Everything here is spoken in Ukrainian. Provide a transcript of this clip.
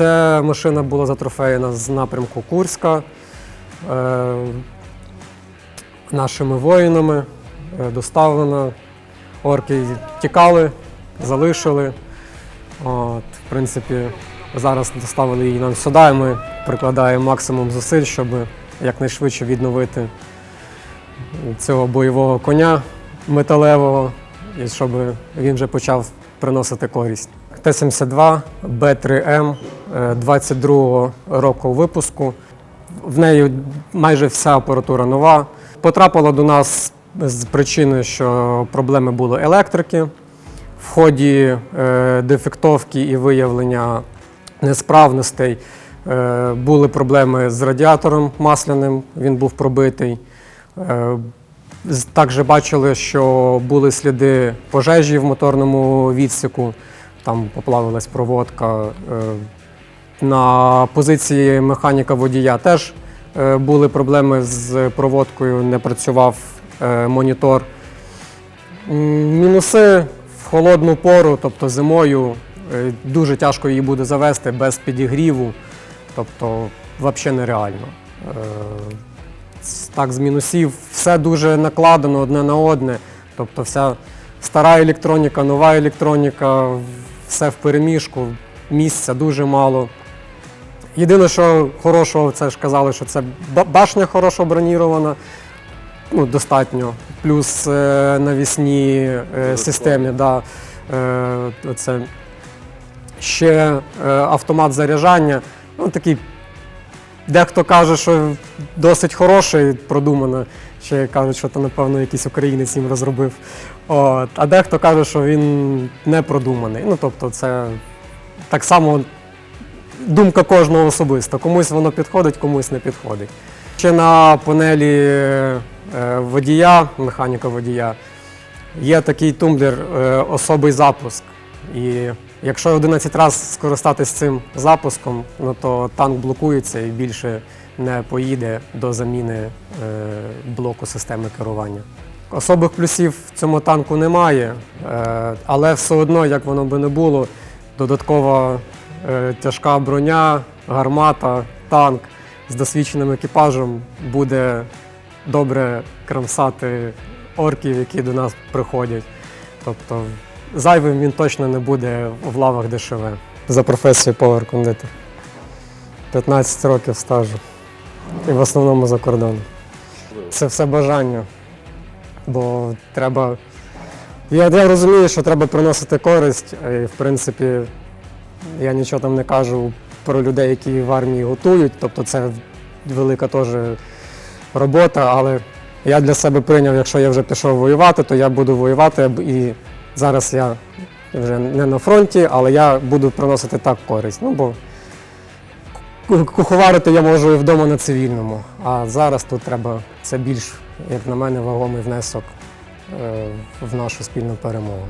Це машина була затрофеєна з напрямку Курська е, нашими воїнами, е, доставлена. Орки тікали, залишили. От, в принципі, зараз доставили її нам сюди, і ми прикладаємо максимум зусиль, щоб якнайшвидше відновити цього бойового коня металевого, і щоб він вже почав приносити користь. Т-72 Б3М 22-го року випуску. В неї майже вся апаратура нова. Потрапила до нас з причини, що проблеми були електрики. В ході е, дефектовки і виявлення несправностей е, були проблеми з радіатором масляним, він був пробитий. Е, Також бачили, що були сліди пожежі в моторному відсіку, там поплавилась проводка. На позиції механіка водія теж е, були проблеми з проводкою, не працював е, монітор. Мінуси в холодну пору, тобто зимою, е, дуже тяжко її буде завести без підігріву, тобто взагалі нереально. Так, з мінусів все дуже накладено одне на одне. Тобто вся стара електроніка, нова електроніка, все в переміжку, місця дуже мало. Єдине, що хорошого, це ж казали, що це башня хорошо бронірована, ну, достатньо. Плюс е, навісні е, системі, да, е, це ще е, автомат заряджання. Ну, такий, дехто каже, що досить хороший, продумано. Ще кажуть, що то, напевно, якийсь українець їм розробив. От. А дехто каже, що він не продуманий. Ну, тобто, це так само думка кожного особиста. Комусь воно підходить, комусь не підходить. Ще на панелі е, водія, механіка водія, є такий тумблер е, особий запуск. І якщо 11 разів скористатись цим запуском, ну то танк блокується і більше не поїде до заміни е, блоку системи керування. Особих плюсів в цьому танку немає, але все одно, як воно би не було, додаткова тяжка броня, гармата, танк з досвідченим екіпажем буде добре крамсати орків, які до нас приходять. Тобто зайвим він точно не буде в лавах ДШВ. За професією повар-кондитер. 15 років стажу. І в основному за кордоном. Це все бажання. Бо треба. Я, я розумію, що треба приносити користь. І, в принципі, я нічого там не кажу про людей, які в армії готують. Тобто це велика теж робота, але я для себе прийняв, якщо я вже пішов воювати, то я буду воювати. І зараз я вже не на фронті, але я буду приносити так користь. Ну, бо куховарити я можу і вдома на цивільному. А зараз тут треба це більш, як на мене, вагомий внесок е, в нашу спільну перемогу.